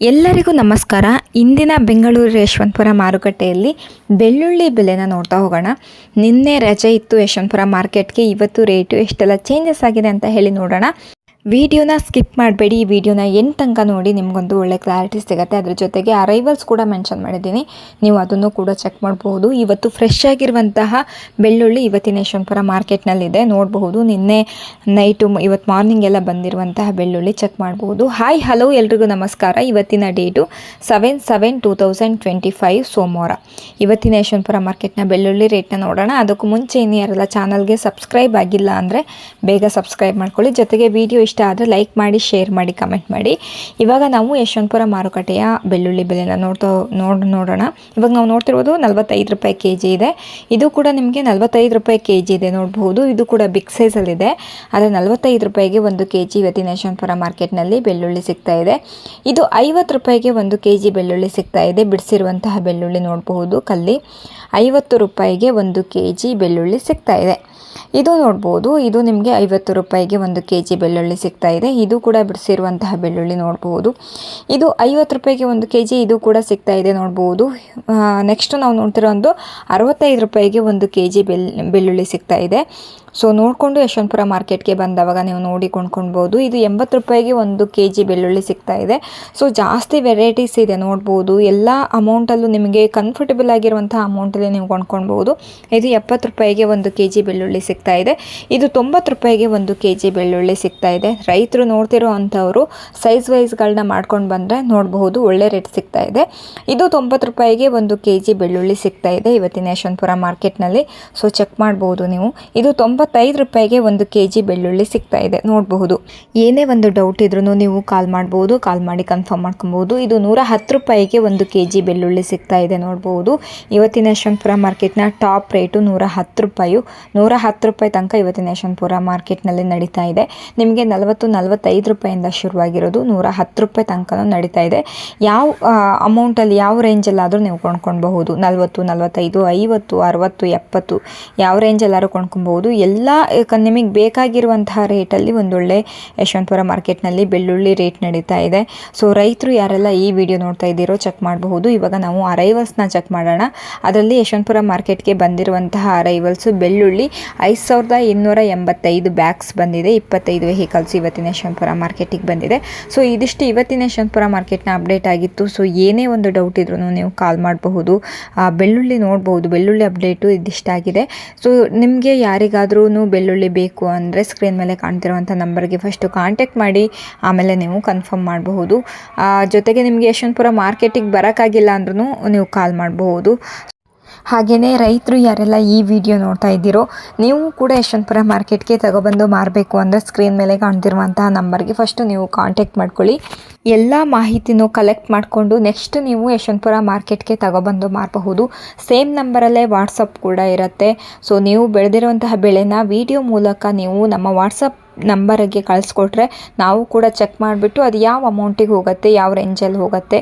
ಎಲ್ಲರಿಗೂ ನಮಸ್ಕಾರ. ಇಂದಿನ ಬೆಂಗಳೂರು ಯಶವಂತಪುರ ಮಾರುಕಟ್ಟೆಯಲ್ಲಿ ಬೆಳ್ಳುಳ್ಳಿ ಬೆಲೆನ ನೋಡ್ತಾ ಹೋಗೋಣ. ನಿನ್ನೆ ರಜೆ ಇತ್ತು ಯಶವಂತಪುರ ಮಾರ್ಕೆಟ್ಗೆ. ಇವತ್ತು ರೇಟು ಎಷ್ಟೆಲ್ಲ ಚೇಂಜಸ್ ಆಗಿದೆ ಅಂತ ಹೇಳಿ ನೋಡೋಣ. ವಿಡಿಯೋನ ಸ್ಕಿಪ್ ಮಾಡಬೇಡಿ. ಈ ವಿಡಿಯೋನ ಎಂಟು ತನಕ ನೋಡಿ ನಿಮಗೊಂದು ಒಳ್ಳೆ ಕ್ಲಾರಿಟಿ ಸಿಗುತ್ತೆ. ಅದ್ರ ಜೊತೆಗೆ ಅರೈವಲ್ಸ್ ಕೂಡ ಮೆನ್ಷನ್ ಮಾಡಿದ್ದೀನಿ. ನೀವು ಅದನ್ನು ಕೂಡ ಚೆಕ್ ಮಾಡಬಹುದು ಇವತ್ತು ಫ್ರೆಶ್ ಆಗಿರುವಂತಹ ಬೆಳ್ಳುಳ್ಳಿ ಇವತ್ತಿನ ಯಶವಂತಪುರ ಮಾರ್ಕೆಟ್ನಲ್ಲಿದೆ ನೋಡಬಹುದು. ನಿನ್ನೆ ನೈಟು ಇವತ್ತು ಮಾರ್ನಿಂಗ್ ಎಲ್ಲ ಬಂದಿರುವಂತಹ ಬೆಳ್ಳುಳ್ಳಿ ಚೆಕ್ ಮಾಡಬಹುದು ಹಾಯ್ ಹಲೋ ಎಲ್ರಿಗೂ ನಮಸ್ಕಾರ. ಇವತ್ತಿನ date seven seven two thousand twenty five ಸೋಮವಾರ. ಇವತ್ತಿನ ಯಶವಂತಪುರ ಮಾರ್ಕೆಟ್ನ ಬೆಳ್ಳುಳ್ಳಿ ರೇಟ್ನ ನೋಡೋಣ. ಅದಕ್ಕೂ ಮುಂಚೆ ಇನ್ನು ಯಾರೆಲ್ಲ ಚಾನಲ್ಗೆ ಸಬ್ಸ್ಕ್ರೈಬ್ ಆಗಿಲ್ಲ ಅಂದರೆ ಬೇಗ ಸಬ್ಸ್ಕ್ರೈಬ್ ಮಾಡ್ಕೊಳ್ಳಿ. ಜೊತೆಗೆ ವಿಡಿಯೋ ಇಷ್ಟ ಆದರೆ ಲೈಕ್ ಮಾಡಿ ಶೇರ್ ಮಾಡಿ ಕಮೆಂಟ್ ಮಾಡಿ. ಇವಾಗ ನಾವು ಯಶವಂತಪುರ ಮಾರುಕಟ್ಟೆಯ ಬೆಳ್ಳುಳ್ಳಿ ಬೆಲೆನ ನೋಡ್ತಾ, ನೋಡ್, ನೋಡೋಣ. ಇವಾಗ ನಾವು ನೋಡ್ತಿರ್ಬೋದು ನಲ್ವತ್ತೈದು ರೂಪಾಯಿ ಕೆ ಜಿ ಇದೆ. ಇದು ಕೂಡ ನಿಮಗೆ ನಲ್ವತ್ತೈದು ರೂಪಾಯಿ ಕೆ ಜಿ ಇದೆ ನೋಡಬಹುದು. ಇದು ಕೂಡ ಬಿಗ್ ಸೈಜಲ್ಲಿದೆ ಆದರೆ ನಲ್ವತ್ತೈದು ರೂಪಾಯಿಗೆ ಒಂದು ಕೆ ಜಿ ಇವತ್ತಿನ ಯಶವಂತಪುರ ಮಾರ್ಕೆಟ್ನಲ್ಲಿ ಬೆಳ್ಳುಳ್ಳಿ ಸಿಗ್ತಾ ಇದೆ. ಇದು ಐವತ್ತು ರೂಪಾಯಿಗೆ ಒಂದು ಕೆ ಜಿ ಬೆಳ್ಳುಳ್ಳಿ ಸಿಗ್ತಾ ಇದೆ. ಬಿಡಿಸಿರುವಂತಹ ಬೆಳ್ಳುಳ್ಳಿ ನೋಡಬಹುದು ಕಲ್ಲಿ. ಐವತ್ತು ರೂಪಾಯಿಗೆ ಒಂದು ಕೆ ಜಿ ಬೆಳ್ಳುಳ್ಳಿ ಸಿಗ್ತಾ ಇದೆ. ಇದು ನೋಡ್ಬೋದು. ಇದು ನಿಮಗೆ ಐವತ್ತು ರೂಪಾಯಿಗೆ ಒಂದು ಕೆ ಜಿ ಬೆಳ್ಳುಳ್ಳಿ ಸಿಗ್ತಾ ಇದೆ. ಇದು ಕೂಡ ಬಿಡಿಸಿರುವಂತಹ ಬೆಳ್ಳುಳ್ಳಿ ನೋಡ್ಬೋದು. ಇದು ಐವತ್ತು ರೂಪಾಯಿಗೆ ಒಂದು ಕೆ ಜಿ ಇದು ಕೂಡ ಸಿಗ್ತಾ ಇದೆ ನೋಡ್ಬೋದು. ನೆಕ್ಸ್ಟ್ ನಾವು ನೋಡ್ತಿರೋ ಒಂದು ಅರವತ್ತೈದು ರೂಪಾಯಿಗೆ ಒಂದು ಕೆ ಜಿ ಬೆಳ್ಳುಳ್ಳಿ ಸಿಗ್ತಾ ಇದೆ. ಸೊ ನೋಡಿಕೊಂಡು ಯಶವಂತಪುರ ಮಾರ್ಕೆಟ್ಗೆ ಬಂದವಾಗ ನೀವು ನೋಡಿ ಕೊಂಡ್ಕೊಳ್ಬೋದು. ಇದು ಎಂಬತ್ತು ರೂಪಾಯಿಗೆ ಒಂದು ಕೆ ಜಿ ಬೆಳ್ಳುಳ್ಳಿ ಸಿಗ್ತಾ ಇದೆ. ಸೊ ಜಾಸ್ತಿ ವೆರೈಟೀಸ್ ಇದೆ, ನೋಡ್ಬೋದು. ಎಲ್ಲ ಅಮೌಂಟಲ್ಲೂ ನಿಮಗೆ ಕಂಫರ್ಟಬಲ್ ಆಗಿರುವಂಥ ಅಮೌಂಟಲ್ಲಿ ನೀವು ಕೊಂಡ್ಕೊಳ್ಬೋದು. ಇದು ಎಪ್ಪತ್ತು ರೂಪಾಯಿಗೆ ಒಂದು ಕೆ ಜಿ ಬೆಳ್ಳುಳ್ಳಿ ಸಿಗ್ತಾ ಇದೆ. ಇದು ತೊಂಬತ್ತು ರೂಪಾಯಿಗೆ ಒಂದು ಕೆ ಜಿ ಬೆಳ್ಳುಳ್ಳಿ ಸಿಗ್ತಾ ಇದೆ. ರೈತರು ನೋಡ್ತಿರೋ ಅಂಥವರು ಸೈಜ್ ವೈಸ್ಗಳನ್ನ ಮಾಡ್ಕೊಂಡು ಬಂದರೆ ನೋಡಬಹುದು, ಒಳ್ಳೆ ರೇಟ್ ಸಿಗ್ತಾ ಇದೆ. ಇದು ತೊಂಬತ್ತು ರೂಪಾಯಿಗೆ ಒಂದು ಕೆ ಜಿ ಬೆಳ್ಳುಳ್ಳಿ ಸಿಗ್ತಾ ಇದೆ ಇವತ್ತಿನ ಯಶವಂತಪುರ ಮಾರ್ಕೆಟ್ನಲ್ಲಿ. ಸೊ ಚೆಕ್ ಮಾಡ್ಬೋದು ನೀವು. ಇದು ತೊಂಬತ್ತೈದು ರೂಪಾಯಿಗೆ ಒಂದು ಕೆ ಜಿ ಬೆಳ್ಳುಳ್ಳಿ ಸಿಗ್ತಾ ಇದೆ. ನೋಡಬಹುದು. ಏನೇ ಒಂದು ಡೌಟ್ ಇದ್ರೂ ನೀವು ಕಾಲ್ ಮಾಡ್ಬೋದು ಕಾಲ್ ಮಾಡಿ ಕನ್ಫರ್ಮ್ ಮಾಡ್ಕೊಬೋದು ಇದು ನೂರ ಹತ್ತು ರೂಪಾಯಿಗೆ ಒಂದು ಕೆ ಜಿ ಬೆಳ್ಳುಳ್ಳಿ ಸಿಗ್ತಾ ಇದೆ ನೋಡಬಹುದು. ಇವತ್ತಿನ ಯಶವಂತಪುರ ಮಾರ್ಕೆಟ್ನ ಟಾಪ್ ರೇಟು ನೂರ ಹತ್ತು ರೂಪಾಯಿ. ನೂರ ಹತ್ತು ರೂಪಾಯಿ ತನಕ ಇವತ್ತಿನ ಯಶವಂತಪುರ ಮಾರ್ಕೆಟ್ನಲ್ಲಿ ನಡೀತಾ ಇದೆ. ನಿಮಗೆ ನಲವತ್ತು, ನಲವತ್ತೈದು ರೂಪಾಯಿಂದ ಶುರುವಾಗಿರೋದು ನೂರ ಹತ್ತು ರೂಪಾಯಿ ತನಕನೂ ನಡೀತಾ ಇದೆ. ಯಾವ ಅಮೌಂಟಲ್ಲಿ ಯಾವ ರೇಂಜಲ್ಲಾದರೂ ನೀವು ಕೊಂಡ್ಕೊಳ್ಬಹುದು. ನಲವತ್ತು, ನಲವತ್ತೈದು, ಐವತ್ತು, ಅರವತ್ತು, ಎಪ್ಪತ್ತು ಯಾವ ರೇಂಜಲ್ಲಾದ್ರೂ ಕೊಂಡ್ಕೊಬಹುದು ಎಲ್ಲ ನಿಮಗೆ ಬೇಕಾಗಿರುವಂತಹ ರೇಟಲ್ಲಿ ಒಂದೊಳ್ಳೆ ಯಶವಂತಪುರ ಮಾರ್ಕೆಟ್ನಲ್ಲಿ ಬೆಳ್ಳುಳ್ಳಿ ರೇಟ್ ನಡೀತಾ ಇದೆ. ಸೊ, ರೈತರು ಯಾರೆಲ್ಲ ಈ ವಿಡಿಯೋ ನೋಡ್ತಾ ಇದ್ದೀರೋ ಚೆಕ್ ಮಾಡಬಹುದು. ಇವಾಗ ನಾವು ಅರೈವಲ್ಸ್ನ ಚೆಕ್ ಮಾಡೋಣ. ಅದರಲ್ಲಿ ಯಶವಂತಪುರ ಮಾರ್ಕೆಟ್ಗೆ ಬಂದಿರುವಂತಹ ಅರೈವಲ್ಸು ಬೆಳ್ಳುಳ್ಳಿ ಐದು ಸಾವಿರದ ಇನ್ನೂರ ಎಂಬತ್ತೈದು ಬ್ಯಾಗ್ಸ್ ಬಂದಿದೆ. ಇಪ್ಪತ್ತೈದು ವೆಹಿಕಲ್ಸ್ ಇವತ್ತಿನ ಯಶವಂತಪುರ ಮಾರ್ಕೆಟಿಗೆ ಬಂದಿದೆ. ಸೊ, ಇದಿಷ್ಟು ಇವತ್ತಿನ ಯಶವಂತಪುರ ಮಾರ್ಕೆಟ್ನ ಅಪ್ಡೇಟ್ ಆಗಿತ್ತು. ಸೊ, ಏನೇ ಒಂದು ಡೌಟ್ ಇದ್ರೂ ನೀವು ಕಾಲ್ ಮಾಡಬಹುದು. ಬೆಳ್ಳುಳ್ಳಿ ನೋಡಬಹುದು. ಬೆಳ್ಳುಳ್ಳಿ ಅಪ್ಡೇಟು ಇದಿಷ್ಟಾಗಿದೆ. ಸೊ, ನಿಮಗೆ ಯಾರಿಗಾದ್ರೂ ಬೆಳ್ಳುಳ್ಳಿ ಬೇಕು ಅಂದರೆ ಸ್ಕ್ರೀನ್ ಮೇಲೆ ಕಾಣ್ತಿರುವಂಥ ನಂಬರ್ಗೆ ಫಸ್ಟು ಕಾಂಟ್ಯಾಕ್ಟ್ ಮಾಡಿ, ಆಮೇಲೆ ನೀವು ಕನ್ಫರ್ಮ್ ಮಾಡಬಹುದು. ಜೊತೆಗೆ ನಿಮಗೆ ಯಶವಂತಪುರ ಮಾರ್ಕೆಟಿಗೆ ಬರೋಕ್ಕಾಗಿಲ್ಲ ಅಂದ್ರೂ ನೀವು ಕಾಲ್ ಮಾಡಬಹುದು. ಹಾಗೆಯೇ ರೈತರು ಯಾರೆಲ್ಲ ಈ ವಿಡಿಯೋ ನೋಡ್ತಾ ಇದ್ದೀರೋ, ನೀವು ಕೂಡ ಯಶವಂತಪುರ ಮಾರ್ಕೆಟ್ಗೆ ತಗೊಬಂದು ಮಾರಬೇಕು ಅಂದರೆ ಸ್ಕ್ರೀನ್ ಮೇಲೆ ಕಾಣ್ತಿರುವಂತಹ ನಂಬರ್ಗೆ ಫಸ್ಟು ನೀವು ಕಾಂಟ್ಯಾಕ್ಟ್ ಮಾಡ್ಕೊಳ್ಳಿ. ಎಲ್ಲ ಮಾಹಿತಿನೂ ಕಲೆಕ್ಟ್ ಮಾಡಿಕೊಂಡು ನೆಕ್ಸ್ಟ್ ನೀವು ಯಶವಂತಪುರ ಮಾರ್ಕೆಟ್ಗೆ ತಗೊಬಂದು ಮಾರಬಹುದು. ಸೇಮ್ ನಂಬರಲ್ಲೇ ವಾಟ್ಸಪ್ ಕೂಡ ಇರುತ್ತೆ. ಸೊ ನೀವು ಬೆಳೆದಿರುವಂತಹ ಬೆಳೆನ ವಿಡಿಯೋ ಮೂಲಕ ನೀವು ನಮ್ಮ ವಾಟ್ಸಪ್ ನಂಬರಿಗೆ ಕಳಿಸ್ಕೊಟ್ರೆ ನಾವು ಕೂಡ ಚೆಕ್ ಮಾಡಿಬಿಟ್ಟು ಅದು ಯಾವ ಅಮೌಂಟಿಗೆ ಹೋಗುತ್ತೆ, ಯಾವ ರೇಂಜಲ್ಲಿ ಹೋಗುತ್ತೆ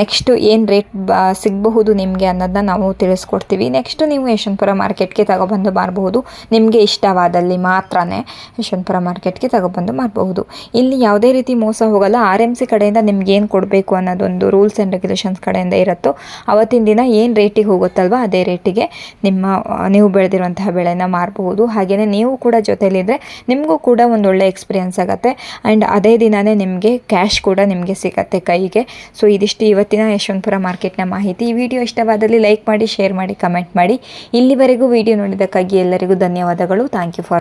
ನೆಕ್ಸ್ಟು ಏನು ರೇಟ್ ಬ, ಸಿಗಬಹುದು ನಿಮಗೆ ಅನ್ನೋದನ್ನ ನಾವು ತಿಳಿಸ್ಕೊಡ್ತೀವಿ. ನೆಕ್ಸ್ಟು ನೀವು ಯಶವಂತಪುರ ಮಾರ್ಕೆಟ್ಗೆ ತಗೊಬಂದು ಮಾರಬಹುದು. ನಿಮಗೆ ಇಷ್ಟವಾದಲ್ಲಿ ಮಾತ್ರನೇ ಯಶವಂತಪುರ ಮಾರ್ಕೆಟ್ಗೆ ತಗೊಬಂದು ಮಾರಬಹುದು. ಇಲ್ಲಿ ಯಾವುದೇ ರೀತಿ ಮೋಸ ಹೋಗಲ್ಲ. ಆರ್ ಎಂ ಸಿ ಕಡೆಯಿಂದ ನಿಮ್ಗೆ ಏನು ಕೊಡಬೇಕು ಅನ್ನೋದೊಂದು ರೂಲ್ಸ್ ಆ್ಯಂಡ್ ರೆಗ್ಯುಲೇಷನ್ಸ್ ಕಡೆಯಿಂದ ಇರುತ್ತೋ, ಅವತ್ತಿನ ದಿನ ಏನು ರೇಟಿಗೆ ಹೋಗುತ್ತಲ್ವ ಅದೇ ರೇಟಿಗೆ ನಿಮ್ಮ, ನೀವು ಬೆಳೆದಿರುವಂತಹ ಬೆಳೆನ ಮಾರಬಹುದು. ಹಾಗೆಯೇ ನೀವು ಕೂಡ ಜೊತೆಯಲ್ಲಿದ್ದರೆ ನಿಮಗೂ ಕೂಡ ಒಂದು ಒಳ್ಳೆ ಎಕ್ಸ್ಪೀರಿಯನ್ಸ್ ಆಗುತ್ತೆ. ಆ್ಯಂಡ್ ಅದೇ ದಿನವೇ ನಿಮಗೆ ಕ್ಯಾಶ್ ಕೂಡ ನಿಮಗೆ ಸಿಗುತ್ತೆ ಕೈಗೆ. ಸೊ ಇದಿಷ್ಟು ಇವತ್ತಿನ ಯಶವಂತಪುರ ಮಾರ್ಕೆಟ್ನ ಮಾಹಿತಿ. ಈ ವಿಡಿಯೋ ಇಷ್ಟವಾದಲ್ಲಿ ಲೈಕ್ ಮಾಡಿ ಶೇರ್ ಮಾಡಿ ಕಮೆಂಟ್ ಮಾಡಿ. ಇಲ್ಲಿವರೆಗೂ ವಿಡಿಯೋ ನೋಡಿದ್ದಕ್ಕಾಗಿ ಎಲ್ಲರಿಗೂ ಧನ್ಯವಾದಗಳು. Thank you for